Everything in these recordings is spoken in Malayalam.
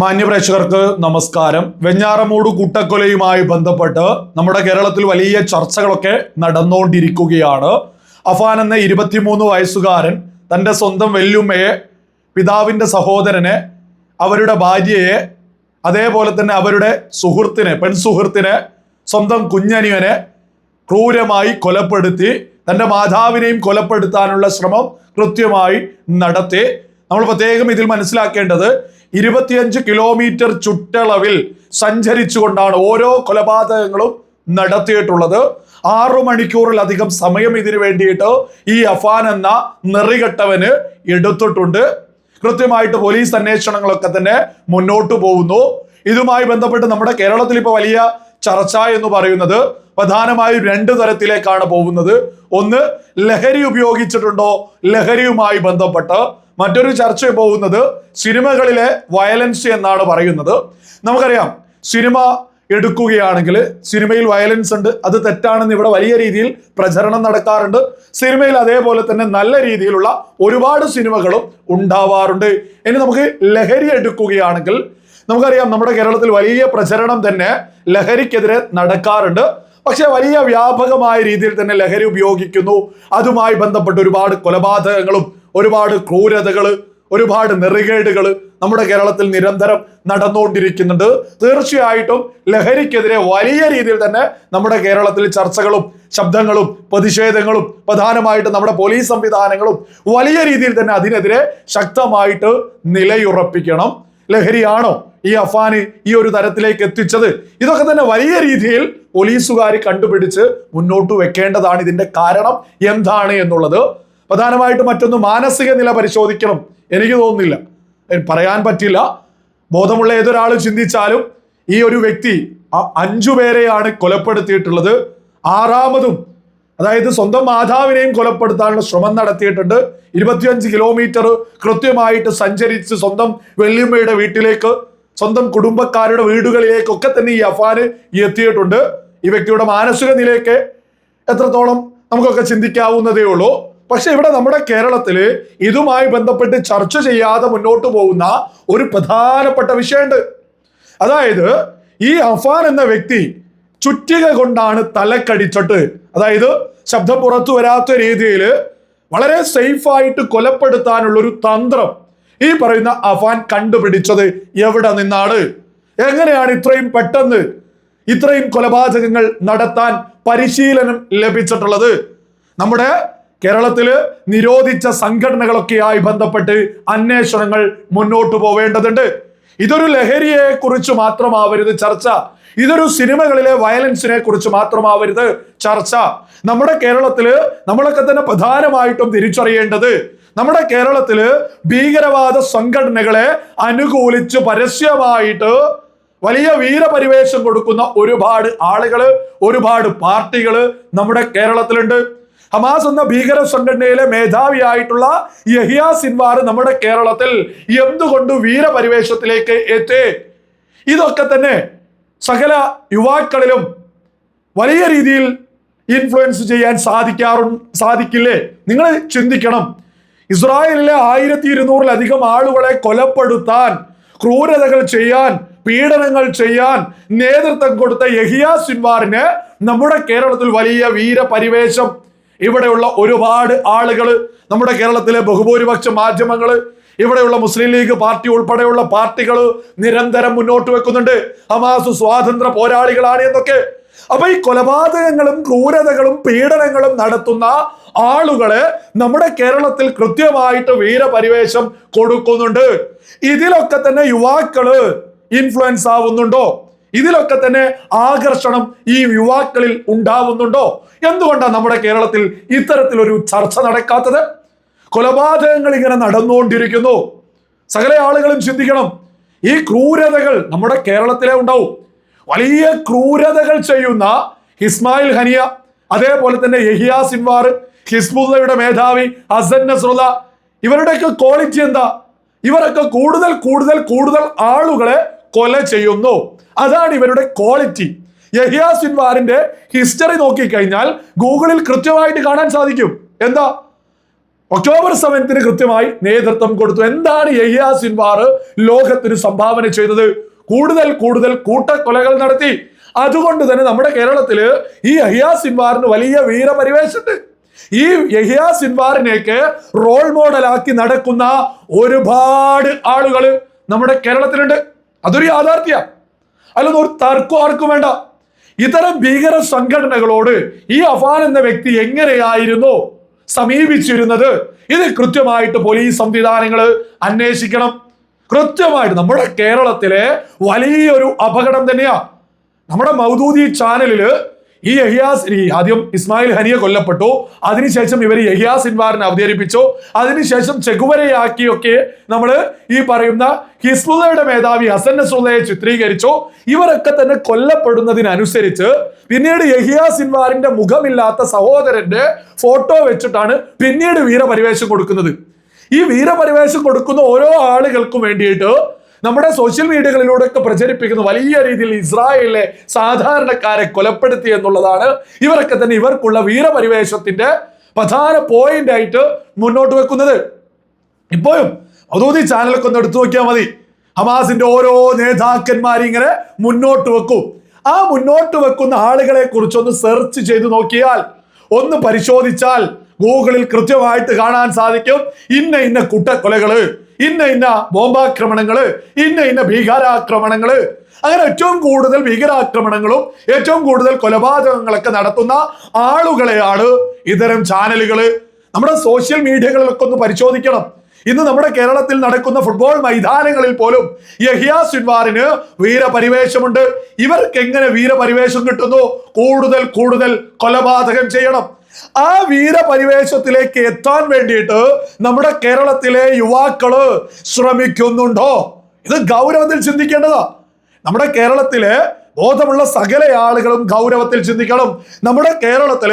മാന്യപ്രേക്ഷകർക്ക് നമസ്കാരം. വെഞ്ഞാറമൂട് കൂട്ടക്കൊലയുമായി ബന്ധപ്പെട്ട് നമ്മുടെ കേരളത്തിൽ വലിയ ചർച്ചകളൊക്കെ നടന്നുകൊണ്ടിരിക്കുകയാണ്. അഫാൻ എന്ന ഇരുപത്തിമൂന്ന് വയസ്സുകാരൻ തന്റെ സ്വന്തം വെല്ലുമ്മയെ പിതാവിന്റെ സഹോദരനെ അവരുടെ ഭാര്യയെ അതേപോലെ തന്നെ അവരുടെ സുഹൃത്തിനെ പെൺസുഹൃത്തിനെ സ്വന്തം കുഞ്ഞനിയനെ ക്രൂരമായി കൊലപ്പെടുത്തി തന്റെ മാതാവിനെയും കൊലപ്പെടുത്താനുള്ള ശ്രമം കൃത്യമായി നടത്തി. നമ്മൾ പ്രത്യേകം ഇതിൽ മനസ്സിലാക്കേണ്ടത് ഇരുപത്തിയഞ്ച് കിലോമീറ്റർ ചുറ്റളവിൽ സഞ്ചരിച്ചുകൊണ്ടാണ് ഓരോ കൊലപാതകങ്ങളും നടത്തിയിട്ടുള്ളത്. ആറു മണിക്കൂറിലധികം സമയം ഇതിനു വേണ്ടിയിട്ട് ഈ അഫാൻ എന്ന നെറികെട്ടവന് എടുത്തിട്ടുണ്ട്. കൃത്യമായിട്ട് പോലീസ് അന്വേഷണങ്ങളൊക്കെ തന്നെ മുന്നോട്ട് പോകുന്നു. ഇതുമായി ബന്ധപ്പെട്ട് നമ്മുടെ കേരളത്തിൽ ഇപ്പോൾ വലിയ ചർച്ച എന്ന് പറയുന്നത് പ്രധാനമായും രണ്ട് തരത്തിലേക്കാണ് പോകുന്നത്. ഒന്ന് ലഹരി ഉപയോഗിച്ചിട്ടുണ്ടോ? ലഹരിയുമായി ബന്ധപ്പെട്ട്. മറ്റൊരു ചർച്ച പോകുന്നത് സിനിമകളിലെ വയലൻസ് എന്നാണ് പറയുന്നത്. നമുക്കറിയാം സിനിമ എടുക്കുകയാണെങ്കിൽ സിനിമയിൽ വയലൻസ് ഉണ്ട് അത് തെറ്റാണെന്ന് ഇവിടെ വലിയ രീതിയിൽ പ്രചരണം നടക്കാറുണ്ട് സിനിമയിൽ അതേപോലെ തന്നെ നല്ല രീതിയിലുള്ള ഒരുപാട് സിനിമകളും ഉണ്ടാവാറുണ്ട്. ഇനി നമുക്ക് ലഹരി എടുക്കുകയാണെങ്കിൽ നമുക്കറിയാം നമ്മുടെ കേരളത്തിൽ വലിയ പ്രചരണം തന്നെ ലഹരിക്കെതിരെ നടക്കാറുണ്ട്. പക്ഷെ വലിയ വ്യാപകമായ രീതിയിൽ തന്നെ ലഹരി ഉപയോഗിക്കുന്നു. അതുമായി ബന്ധപ്പെട്ട് ഒരുപാട് കൊലപാതകങ്ങളും ഒരുപാട് ക്രൂരതകൾ ഒരുപാട് നെറികേടുകൾ നമ്മുടെ കേരളത്തിൽ നിരന്തരം നടന്നുകൊണ്ടിരിക്കുന്നുണ്ട്. തീർച്ചയായിട്ടും ലഹരിക്കെതിരെ വലിയ രീതിയിൽ തന്നെ നമ്മുടെ കേരളത്തിൽ ചർച്ചകളും ശബ്ദങ്ങളും പ്രതിഷേധങ്ങളും പ്രധാനമായിട്ടും നമ്മുടെ പോലീസ് സംവിധാനങ്ങളും വലിയ രീതിയിൽ തന്നെ അതിനെതിരെ ശക്തമായിട്ട് നിലയുറപ്പിക്കണം. ലഹരിയാണോ ഈ അഫാന് ഈ ഒരു തരത്തിലേക്ക് എത്തിച്ചത്? ഇതൊക്കെ തന്നെ വലിയ രീതിയിൽ പോലീസുകാർ കണ്ടുപിടിച്ച് മുന്നോട്ട് വെക്കേണ്ടതാണ്. ഇതിന്റെ കാരണം എന്താണ് എന്നുള്ളത് പ്രധാനമായിട്ട് മറ്റൊന്ന് മാനസിക നില പരിശോധിക്കണം. എനിക്ക് തോന്നുന്നില്ല. പറയാൻ പറ്റില്ല. ബോധമുള്ള ഏതൊരാൾ ചിന്തിച്ചാലും ഈ ഒരു വ്യക്തി അഞ്ചു പേരെയാണ് കൊലപ്പെടുത്തിയിട്ടുള്ളത്. ആറാമതും അതായത് സ്വന്തം മാതാവിനെയും കൊലപ്പെടുത്താനുള്ള ശ്രമം നടത്തിയിട്ടുണ്ട്. ഇരുപത്തിയഞ്ച് കിലോമീറ്റർ കൃത്യമായിട്ട് സഞ്ചരിച്ച് സ്വന്തം വെള്ളിയമ്മയുടെ വീട്ടിലേക്ക് സ്വന്തം കുടുംബക്കാരുടെ വീടുകളിലേക്കൊക്കെ തന്നെ ഈ അഫാന് എത്തിയിട്ടുണ്ട്. ഈ വ്യക്തിയുടെ മാനസിക നിലയൊക്കെ എത്രത്തോളം നമുക്കൊക്കെ ചിന്തിക്കാവുന്നതേ ഉള്ളൂ. പക്ഷെ ഇവിടെ നമ്മുടെ കേരളത്തിൽ ഇതുമായി ബന്ധപ്പെട്ട് ചർച്ച ചെയ്യാതെ മുന്നോട്ട് പോകുന്ന ഒരു പ്രധാനപ്പെട്ട വിഷയമുണ്ട്. അതായത് ഈ അഫാൻ എന്ന വ്യക്തി ചുറ്റിക കൊണ്ടാണ് തലക്കടിച്ചിട്ട് അതായത് ശബ്ദം പുറത്തു വരാത്ത രീതിയിൽ വളരെ സേഫായിട്ട് കൊലപ്പെടുത്താനുള്ള ഒരു തന്ത്രം ഈ പറയുന്ന അഫാൻ കണ്ടുപിടിച്ചത് എവിടെ നിന്നാണ്? എങ്ങനെയാണ് ഇത്രയും പെട്ടെന്ന് ഇത്രയും കൊലപാതകങ്ങൾ നടത്താൻ പരിശീലനം ലഭിച്ചിട്ടുള്ളത്? നമ്മുടെ കേരളത്തിൽ നിരോധിച്ച സംഘടനകളൊക്കെയായി ബന്ധപ്പെട്ട് അന്വേഷണങ്ങൾ മുന്നോട്ട് പോവേണ്ടതുണ്ട്. ഇതൊരു ലഹരിയെ കുറിച്ച് മാത്രമാവരുത് ചർച്ച. ഇതൊരു സിനിമകളിലെ വയലൻസിനെ കുറിച്ച് മാത്രമാവരുത് ചർച്ച. നമ്മുടെ കേരളത്തിൽ നമ്മളൊക്കെ തന്നെ പ്രധാനമായിട്ടും തിരിച്ചറിയേണ്ടത് നമ്മുടെ കേരളത്തിൽ ഭീകരവാദ സംഘടനകളെ അനുകൂലിച്ച് പരസ്യമായിട്ട് വലിയ വീരപരിവേഷം കൊടുക്കുന്ന ഒരുപാട് ആളുകൾ ഒരുപാട് പാർട്ടികൾ നമ്മുടെ കേരളത്തിലുണ്ട്. ഹമാസ് എന്ന ഭീകര സംഘടനയിലെ മേധാവിയായിട്ടുള്ള യഹിയ സിൻവാർ നമ്മുടെ കേരളത്തിൽ എന്തുകൊണ്ട് വീരപരിവേഷത്തിലേക്ക് എത്തി? ഇതൊക്കെ തന്നെ സകല യുവാക്കളിലും വലിയ രീതിയിൽ ഇൻഫ്ലുവൻസ് ചെയ്യാൻ സാധിക്കാറു സാധിക്കില്ലേ? നിങ്ങൾ ചിന്തിക്കണം. ഇസ്രായേലിലെ ആയിരത്തി ഇരുന്നൂറിലധികം ആളുകളെ കൊലപ്പെടുത്താൻ ക്രൂരതകൾ ചെയ്യാൻ പീഡനങ്ങൾ ചെയ്യാൻ നേതൃത്വം കൊടുത്ത യഹിയ സിൻവാറിന് നമ്മുടെ കേരളത്തിൽ വലിയ വീരപരിവേഷം ഇവിടെയുള്ള ഒരുപാട് ആളുകൾ നമ്മുടെ കേരളത്തിലെ ബഹുഭൂരിപക്ഷ മാധ്യമങ്ങൾ ഇവിടെയുള്ള മുസ്ലിം ലീഗ് പാർട്ടി ഉൾപ്പെടെയുള്ള പാർട്ടികൾ നിരന്തരം മുന്നോട്ട് വെക്കുന്നുണ്ട്. ഹമാസ് സ്വാതന്ത്ര്യ പോരാളികളാണ് എന്നൊക്കെ. അപ്പൊ ഈ കൊലപാതകങ്ങളും ക്രൂരതകളും പീഡനങ്ങളും നടത്തുന്ന ആളുകളെ നമ്മുടെ കേരളത്തിൽ കൃത്യമായിട്ട് വീരപരിവേഷം കൊടുക്കുന്നുണ്ട്. ഇതിലൊക്കെ തന്നെ യുവാക്കൾ ഇൻഫ്ലുവൻസ് ആവുന്നുണ്ടോ? ഇതിലൊക്കെ തന്നെ ആകർഷണം ഈ യുവാക്കളിൽ ഉണ്ടാവുന്നുണ്ടോ? എന്തുകൊണ്ടാണ് നമ്മുടെ കേരളത്തിൽ ഇത്തരത്തിലൊരു ചർച്ച നടക്കാത്തത്? കൊലപാതകങ്ങൾ ഇങ്ങനെ നടന്നുകൊണ്ടിരിക്കുന്നു. സകല ആളുകളും ചിന്തിക്കണം ഈ ക്രൂരതകൾ നമ്മുടെ കേരളത്തിലെ ഉണ്ടാവും. വലിയ ക്രൂരതകൾ ചെയ്യുന്ന ഇസ്മായിൽ ഹനിയ അതേപോലെ തന്നെ യഹിയ സിൻവാർ ഹിസ്ബുള്ളയുടെ മേധാവി ഹസൻ നസ്രുല ഇവരുടെയൊക്കെ ക്വാളിറ്റി എന്താ? ഇവരൊക്കെ കൂടുതൽ കൂടുതൽ കൂടുതൽ ആളുകളെ കൊല ചെയ്യുന്നു. അതാണ് ഇവരുടെ ക്വാളിറ്റി യഹിയ സിൻവാറിന്റെ ഹിസ്റ്ററി നോക്കിക്കഴിഞ്ഞാൽ ഗൂഗിളിൽ കൃത്യമായിട്ട് കാണാൻ സാധിക്കും. എന്താ? ഒക്ടോബർ സെവൻത്തിന് കൃത്യമായി നേതൃത്വം കൊടുത്തു. എന്താണ് യഹ്യാ സിൻവാർ ലോകത്തിന് സംഭാവന ചെയ്തത്? കൂടുതൽ കൂടുതൽ കൂട്ടക്കൊലകൾ നടത്തി. അതുകൊണ്ട് തന്നെ നമ്മുടെ കേരളത്തിൽ ഈ യഹ്യാ സിൻവാറിന് വലിയ വീരപരിവേശമുണ്ട് ഈ യഹ്യാ സിൻവാറിനെയൊക്കെ റോൾ മോഡലാക്കി നടക്കുന്ന ഒരുപാട് ആളുകൾ നമ്മുടെ കേരളത്തിലുണ്ട്. അതൊരു യാഥാർത്ഥ്യ. അതിലൊന്നും ഒരു തർക്കം ആർക്കും വേണ്ട. ഇത്തരം ഭീകര സംഘടനകളോട് ഈ അഫാൻ എന്ന വ്യക്തി എങ്ങനെയായിരുന്നു സമീപിച്ചിരുന്നത്? ഇത് കൃത്യമായിട്ട് പോലീസ് സംവിധാനങ്ങൾ അന്വേഷിക്കണം. കൃത്യമായിട്ട് നമ്മുടെ കേരളത്തിലെ വലിയൊരു അപകടം തന്നെയാ. നമ്മുടെ മൗദൂദി ചാനലിൽ ഈ യഹിയാസ് ആദ്യം ഇസ്മായിൽ ഹനിയെ കൊല്ലപ്പെട്ടു. അതിനുശേഷം ഇവർ യഹിയാസ് ഇൻവാറിനെ അവതരിപ്പിച്ചു. അതിനുശേഷം ചെകുവരയാക്കിയൊക്കെ നമ്മൾ ഈ പറയുന്ന ഹിസ്ബുള്ളയുടെ മേധാവി ഹസൻ നസുള്ളയെ ചിത്രീകരിച്ചു. ഇവരൊക്കെ തന്നെ കൊല്ലപ്പെടുന്നതിനനുസരിച്ച് പിന്നീട് യഹിയാ സിൻവാറിന്റെ മുഖമില്ലാത്ത സഹോദരന്റെ ഫോട്ടോ വെച്ചിട്ടാണ് പിന്നീട് വീരപരിവേഷം കൊടുക്കുന്നത്. ഈ വീരപരിവേഷം കൊടുക്കുന്ന ഓരോ ആളുകൾക്കും വേണ്ടിയിട്ട് നമ്മുടെ സോഷ്യൽ മീഡിയകളിലൂടെ ഒക്കെ പ്രചരിപ്പിക്കുന്ന വലിയ രീതിയിൽ ഇസ്രായേലിലെ സാധാരണക്കാരെ കൊലപ്പെടുത്തി എന്നുള്ളതാണ്. ഇവരൊക്കെ തന്നെ ഇവർക്കുള്ള വീരപരിവേഷത്തിന്റെ പ്രധാന പോയിന്റ് ആയിട്ട് മുന്നോട്ട് വെക്കുന്നത്. ഇപ്പോഴും അതോതി ചാനലൊക്കെ ഒന്ന് എടുത്തു നോക്കിയാൽ മതി. ഹമാസിന്റെ ഓരോ നേതാക്കന്മാരും ഇങ്ങനെ മുന്നോട്ട് വെക്കും. ആ മുന്നോട്ട് വെക്കുന്ന ആളുകളെ കുറിച്ചൊന്ന് സെർച്ച് ചെയ്ത് നോക്കിയാൽ ഒന്ന് പരിശോധിച്ചാൽ ഗൂഗിളിൽ കൃത്യമായിട്ട് കാണാൻ സാധിക്കും. ഇന്ന ഇന്ന കുട്ടക്കൊലകൾ. ഇന്ന ഇന്ന ബോംബാക്രമണങ്ങൾ ഇന്ന ഇന്ന ഭീകരാക്രമണങ്ങൾ. അങ്ങനെ ഏറ്റവും കൂടുതൽ ഭീകരാക്രമണങ്ങളും ഏറ്റവും കൂടുതൽ കൊലപാതകങ്ങളൊക്കെ നടത്തുന്ന ആളുകളെയാണ് ഇത്തരം ചാനലുകൾ. നമ്മുടെ സോഷ്യൽ മീഡിയകളിലൊക്കെ ഒന്ന് പരിശോധിക്കണം. ഇന്ന് നമ്മുടെ കേരളത്തിൽ നടക്കുന്ന ഫുട്ബോൾ മൈതാനങ്ങളിൽ പോലും യഹിയ സിൻവാറിന് വീരപരിവേശമുണ്ട് ഇവർക്ക് എങ്ങനെ വീരപരിവേഷം കിട്ടുന്നു? കൂടുതൽ കൂടുതൽ കൊലപാതകം ചെയ്യണം. ആ വീരപരിവേശത്തിലേക്ക് എത്താൻ വേണ്ടിയിട്ട് നമ്മുടെ കേരളത്തിലെ യുവാക്കൾ ശ്രമിക്കുന്നുണ്ടോ? ഇത് ഗൗരവത്തിൽ ചിന്തിക്കേണ്ടതാ. നമ്മുടെ കേരളത്തിലെ ബോധമുള്ള സകല ആളുകളും ഗൗരവത്തിൽ ചിന്തിക്കണം. നമ്മുടെ കേരളത്തിൽ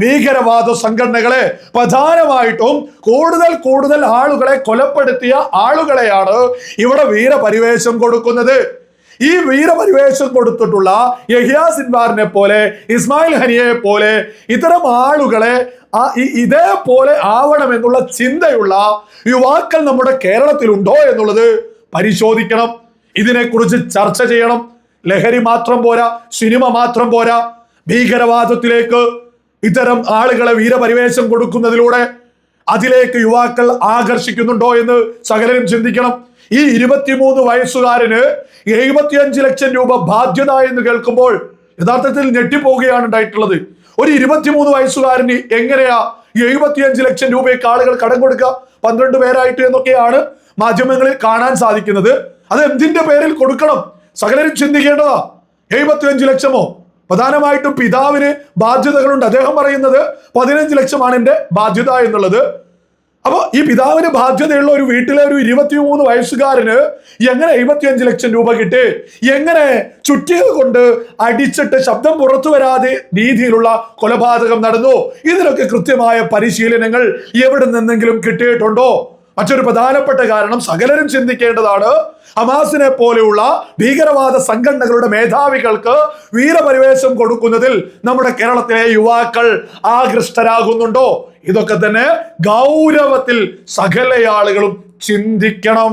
ഭീകരവാദ സംഘടനകളെ പ്രധാനമായിട്ടും കൂടുതൽ കൂടുതൽ ആളുകളെ കൊലപ്പെടുത്തിയ ആളുകളെയാണ് ഇവിടെ വീരപരിവേശം കൊടുക്കുന്നത്. ഈ വീരപരിവേഷം കൊടുത്തിട്ടുള്ള യഹിയാ സിൻവാറിനെ പോലെ ഇസ്മായിൽ ഹനിയെ പോലെ ഇത്തരം ആളുകളെ ആ ഇതേപോലെ ആവണമെന്നുള്ള ചിന്തയുള്ള യുവാക്കൾ നമ്മുടെ കേരളത്തിലുണ്ടോ എന്നുള്ളത് പരിശോധിക്കണം. ഇതിനെക്കുറിച്ച് ചർച്ച ചെയ്യണം. ലഹരി മാത്രം പോരാ സിനിമ മാത്രം പോരാ ഭീകരവാദത്തിലേക്ക് ഇത്തരം ആളുകളെ വീരപരിവേഷം കൊടുക്കുന്നതിലൂടെ അതിലേക്ക് യുവാക്കൾ ആകർഷിക്കുന്നുണ്ടോ എന്ന് സകലരും ചിന്തിക്കണം. ഈ ഇരുപത്തിമൂന്ന് വയസ്സുകാരന് എഴുപത്തിയഞ്ച് ലക്ഷം രൂപ ബാധ്യത എന്ന് കേൾക്കുമ്പോൾ യഥാർത്ഥത്തിൽ ഞെട്ടിപ്പോവുകയാണ് ഉണ്ടായിട്ടുള്ളത്. ഒരു ഇരുപത്തിമൂന്ന് വയസ്സുകാരന് എങ്ങനെയാ എഴുപത്തിയഞ്ച് ലക്ഷം രൂപയ്ക്ക് ആളുകൾ കടം കൊടുക്കുക? പന്ത്രണ്ട് പേരായിട്ട് എന്നൊക്കെയാണ് മാധ്യമങ്ങളിൽ കാണാൻ സാധിക്കുന്നത്. അത് എന്തിന്റെ പേരിൽ കൊടുക്കണം? സകലരും ചിന്തിക്കേണ്ടതാ. എഴുപത്തിയഞ്ച് ലക്ഷമോ? പ്രധാനമായിട്ടും പിതാവിന് ബാധ്യതകളുണ്ട്. അദ്ദേഹം പറയുന്നത് പതിനഞ്ച് ലക്ഷമാണ് എന്റെ ബാധ്യത എന്നുള്ളത്. അപ്പൊ ഈ പിതാവിന് ബാധ്യതയുള്ള ഒരു വീട്ടിലെ ഒരു ഇരുപത്തിമൂന്ന് വയസ്സുകാരന് എങ്ങനെ എഴുപത്തിയഞ്ച് ലക്ഷം രൂപ കിട്ടി? എങ്ങനെ ചുറ്റിയത് കൊണ്ട് അടിച്ചിട്ട് ശബ്ദം പുറത്തു വരാതെ രീതിയിലുള്ള കൊലപാതകം നടന്നു? ഇതിനൊക്കെ കൃത്യമായ പരിശീലനങ്ങൾ എവിടെ നിന്നെങ്കിലും കിട്ടിയിട്ടുണ്ടോ? മറ്റൊരു പ്രധാനപ്പെട്ട കാരണം സകലരും ചിന്തിക്കേണ്ടതാണ് ഹമാസിനെ പോലെയുള്ള ഭീകരവാദ സംഘടനകളുടെ മേധാവികൾക്ക് വീരപരിവേശം കൊടുക്കുന്നതിൽ നമ്മുടെ കേരളത്തിലെ യുവാക്കൾ ആകൃഷ്ടരാകുന്നുണ്ടോ? ഇതൊക്കെ തന്നെ ഗൗരവത്തിൽ സകല ആളുകളും ചിന്തിക്കണം.